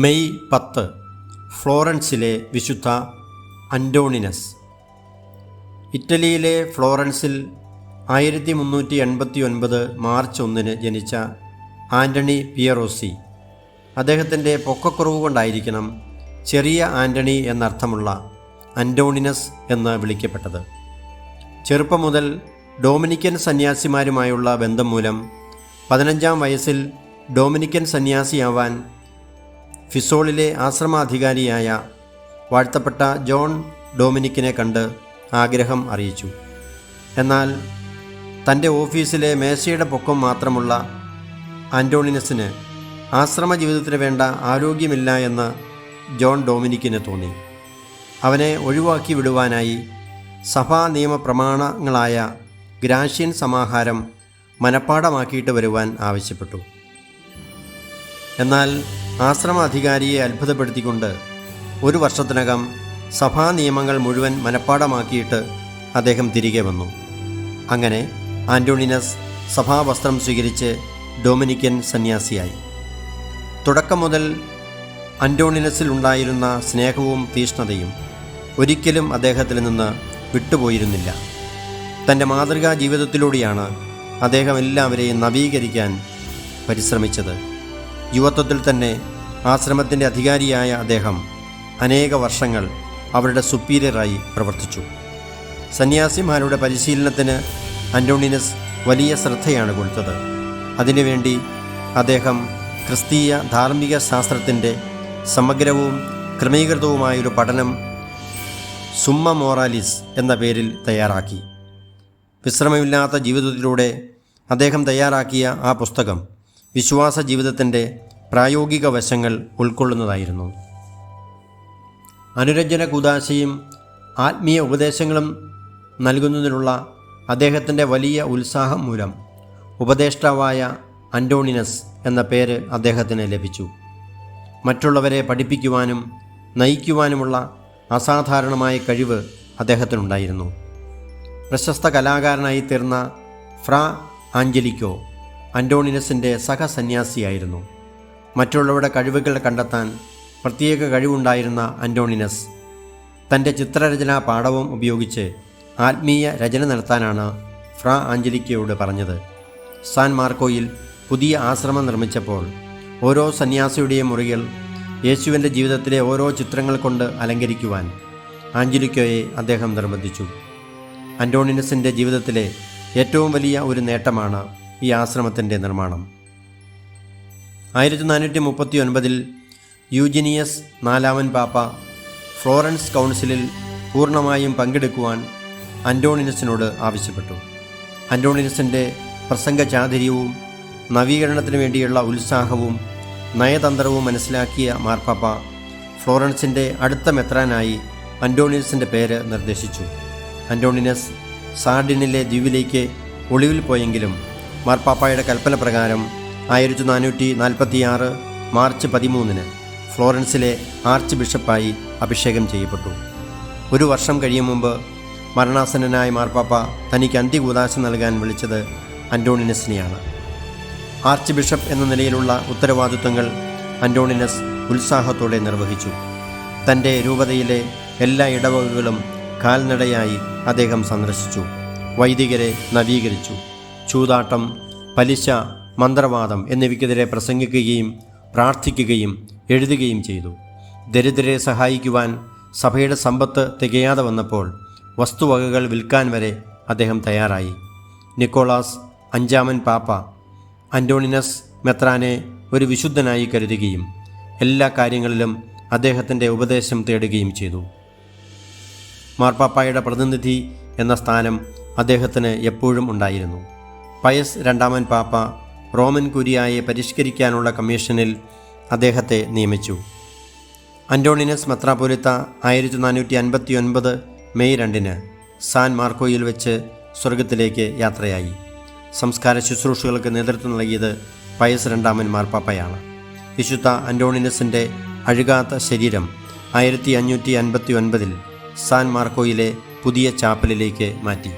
May പത്ത് ഫ്ലോറൻസിലെ വിശുദ്ധ അന്റോണിനസ്. ഇറ്റലിയിലെ ഫ്ലോറൻസിൽ ആയിരത്തി മുന്നൂറ്റി എൺപത്തി ഒൻപത് മാർച്ച് ഒന്നിന് ജനിച്ച ആന്റണി പിയറോസി. അദ്ദേഹത്തിന്റെ പൊക്കക്കുറവ് കൊണ്ടായിരിക്കണം ചെറിയ ആന്റണി എന്നർത്ഥമുള്ള അന്റോണിനസ് എന്ന് വിളിക്കപ്പെട്ടത്. ചെറുപ്പം മുതൽ ഡോമിനിക്കൻ സന്യാസിമാരുമായുള്ള ബന്ധം മൂലം പതിനഞ്ചാം വയസ്സിൽ ഡോമിനിക്കൻ സന്യാസിയാവാൻ ഫിസോളിലെ ആശ്രമാധികാരിയായ വാഴ്ത്തപ്പെട്ട ജോൺ ഡൊമിനിക്കിനെ കണ്ട് ആഗ്രഹം അറിയിച്ചു. എന്നാൽ തന്റെ ഓഫീസിലെ മേശയുടെ പൊക്കം മാത്രമുള്ള ആന്റോണിനസിന് ആശ്രമ ജീവിതത്തിന് വേണ്ട ആരോഗ്യമില്ല എന്ന് ജോൺ ഡൊമിനിക്കിന് തോന്നി. അവനെ ഒഴിവാക്കി വിടുവാനായി സഭാ നിയമപ്രമാണങ്ങളായ ഗ്രാഷ്യൻ സമാഹാരം മനപ്പാടമാക്കിയിട്ട് വരുവാൻ ആവശ്യപ്പെട്ടു. എന്നാൽ ആശ്രമ അധികാരിയെ അത്ഭുതപ്പെടുത്തിക്കൊണ്ട് ഒരു വർഷത്തിനകം സഭാ നിയമങ്ങൾ മുഴുവൻ മനഃപ്പാടമാക്കിയിട്ട് അദ്ദേഹം തിരികെ വന്നു. അങ്ങനെ ആന്റോണിനസ് സഭാവസ്ത്രം സ്വീകരിച്ച് ഡൊമിനിക്കൻ സന്യാസിയായി. തുടക്കം മുതൽ അന്റോണിനസിൽ ഉണ്ടായിരുന്ന സ്നേഹവും തീഷ്ണതയും ഒരിക്കലും അദ്ദേഹത്തിൽ നിന്ന് വിട്ടുപോയിരുന്നില്ല. തന്റെ മാതൃകാ ജീവിതത്തിലൂടെയാണ് അദ്ദേഹം എല്ലാവരെയും നവീകരിക്കാൻ പരിശ്രമിച്ചത്. യുവത്വത്തിൽ തന്നെ ആശ്രമത്തിന്റെ അധികാരിയായ അദ്ദേഹം അനേക വർഷങ്ങൾ അവരുടെ സുപ്പീരിയറായി പ്രവർത്തിച്ചു. സന്യാസിമാരുടെ പരിശീലനത്തിന് അന്റോണിനസ് വലിയ ശ്രദ്ധയാണ് കൊടുത്തത് അതിനുവേണ്ടി അദ്ദേഹം ക്രിസ്തീയ ധാർമ്മിക ശാസ്ത്രത്തിന്റെ സമഗ്രവും ക്രമീകൃതവുമായൊരു പഠനം സുമ്മ മോറാലിസ് എന്ന പേരിൽ തയ്യാറാക്കി. വിശ്രമമില്ലാത്ത ജീവിതത്തിലൂടെ അദ്ദേഹം തയ്യാറാക്കിയ ആ പുസ്തകം വിശ്വാസ ജീവിതത്തിന്റെ പ്രായോഗിക വശങ്ങൾ ഉൾക്കൊള്ളുന്നതായിരുന്നു. അനുരഞ്ജന കുദാശയും ആത്മീയ ഉപദേശങ്ങളും നൽകുന്നതിനുള്ള അദ്ദേഹത്തിന്റെ വലിയ ഉത്സാഹം മൂലം ഉപദേഷ്ടാവായ അന്റോണിനസ് എന്ന പേര് അദ്ദേഹത്തിന് ലഭിച്ചു. മറ്റുള്ളവരെ പഠിപ്പിക്കുവാനും നയിക്കുവാനുമുള്ള അസാധാരണമായ കഴിവ് അദ്ദേഹത്തിനുണ്ടായിരുന്നു. പ്രശസ്ത കലാകാരനായി തീർന്ന ഫ്രാ ആഞ്ചലിക്കോ അന്റോണിനസിന്റെ സഹസന്യാസിയായിരുന്നു. മറ്റുള്ളവരുടെ കഴിവുകൾ കണ്ടെത്താൻ പ്രത്യേക കഴിവുണ്ടായിരുന്ന അന്റോണിനസ് തന്റെ ചിത്രരചനാ പാഠവും ഉപയോഗിച്ച് ആത്മീയ രചന നടത്താനാണ് ഫ്രാ ആഞ്ചലിക്കയോട് പറഞ്ഞത്. സാൻ മാർക്കോയിൽ പുതിയ ആശ്രമം നിർമ്മിച്ചപ്പോൾ ഓരോ സന്യാസിയുടെയും മുറികൾ യേശുവിന്റെ ജീവിതത്തിലെ ഓരോ ചിത്രങ്ങൾ കൊണ്ട് അലങ്കരിക്കുവാൻ ആഞ്ചലിക്കോയെ അദ്ദേഹം നിർബന്ധിച്ചു. അന്റോണിനസിന്റെ ജീവിതത്തിലെ ഏറ്റവും വലിയ ഒരു നേട്ടമാണ് ഈ ആശ്രമത്തിന്റെ നിർമ്മാണം. ആയിരത്തി നാനൂറ്റി മുപ്പത്തി ഒൻപതിൽ യൂജിനിയസ് നാലാമൻ പാപ്പ ഫ്ലോറൻസ് കൗൺസിലിൽ പൂർണമായും പങ്കെടുക്കുവാൻ അന്റോണിനസിനോട് ആവശ്യപ്പെട്ടു. അന്റോണിനസിന്റെ പ്രസംഗ ചാതുര്യവും നവീകരണത്തിന് വേണ്ടിയുള്ള ഉത്സാഹവും നയതന്ത്രവും മനസ്സിലാക്കിയ മാർപ്പാപ്പ ഫ്ലോറൻസിന്റെ അടുത്ത മെത്രാനായി അന്റോണിനസിന്റെ പേര് നിർദ്ദേശിച്ചു. അന്റോണിനസ് സാർഡിനിലെ ദ്വീപിലേക്ക് ഒളിവിൽ പോയെങ്കിലും മാർപ്പാപ്പായുടെ കൽപ്പന പ്രകാരം ആയിരത്തി നാനൂറ്റി നാൽപ്പത്തിയാറ് മാർച്ച് പതിമൂന്നിന് ഫ്ലോറൻസിലെ ആർച്ച് ബിഷപ്പായി അഭിഷേകം ചെയ്യപ്പെട്ടു. ഒരു വർഷം കഴിയും മുമ്പ് മരണാസന്നനായ മാർപ്പാപ്പ തനിക്ക് അന്ത്യകൂതാശ നൽകാൻ വിളിച്ചത് അന്റോണിനസിനെയാണ്. ആർച്ച് ബിഷപ്പ് എന്ന നിലയിലുള്ള ഉത്തരവാദിത്വങ്ങൾ അന്റോണിനസ് ഉത്സാഹത്തോടെ നിർവഹിച്ചു. തന്റെ രൂപതയിലെ എല്ലാ ഇടവകകളും കാൽനടയായി അദ്ദേഹം സന്ദർശിച്ചു വൈദികരെ നവീകരിച്ചു. ചൂതാട്ടം പലിശ മന്ത്രവാദം എന്നിവയ്ക്കെതിരെ പ്രസംഗിക്കുകയും പ്രാർത്ഥിക്കുകയും എഴുതുകയും ചെയ്തു. ദരിദ്രരെ സഹായിക്കുവാൻ സഭയുടെ സമ്പത്ത് തികയാതെ വന്നപ്പോൾ വസ്തുവകകൾ വിൽക്കാൻ വരെ അദ്ദേഹം തയ്യാറായി. നിക്കോളാസ് അഞ്ചാമൻ പാപ്പ അന്റോണിനസ് മെത്രാനെ ഒരു വിശുദ്ധനായി കരുതുകയും എല്ലാ കാര്യങ്ങളിലും അദ്ദേഹത്തിന്റെ ഉപദേശം തേടുകയും ചെയ്തു. മാർപ്പാപ്പായുടെ പ്രതിനിധി എന്ന സ്ഥാനം അദ്ദേഹത്തിന് എപ്പോഴും ഉണ്ടായിരുന്നു. പയസ് രണ്ടാമൻ പാപ്പ റോമൻ കുരിയായെ പരിഷ്കരിക്കാനുള്ള കമ്മീഷനിൽ അദ്ദേഹത്തെ നിയമിച്ചു. അന്റോണിനസ് മെത്രാപ്പൊലിത്ത ആയിരത്തി നാനൂറ്റി അൻപത്തി ഒൻപത് മെയ് രണ്ടിന് സാൻ മാർക്കോയിൽ വെച്ച് സ്വർഗത്തിലേക്ക് യാത്രയായി. സംസ്കാര ശുശ്രൂഷകൾക്ക് നേതൃത്വം നൽകിയത് പയസ് രണ്ടാമൻ മാർപ്പാപ്പയാണ്. വിശുദ്ധ അന്റോണിനസിന്റെ അഴുകാത്ത ശരീരം ആയിരത്തി അഞ്ഞൂറ്റി അൻപത്തി ഒൻപതിൽ സാൻ മാർക്കോയിലെ പുതിയ ചാപ്പലിലേക്ക് മാറ്റി.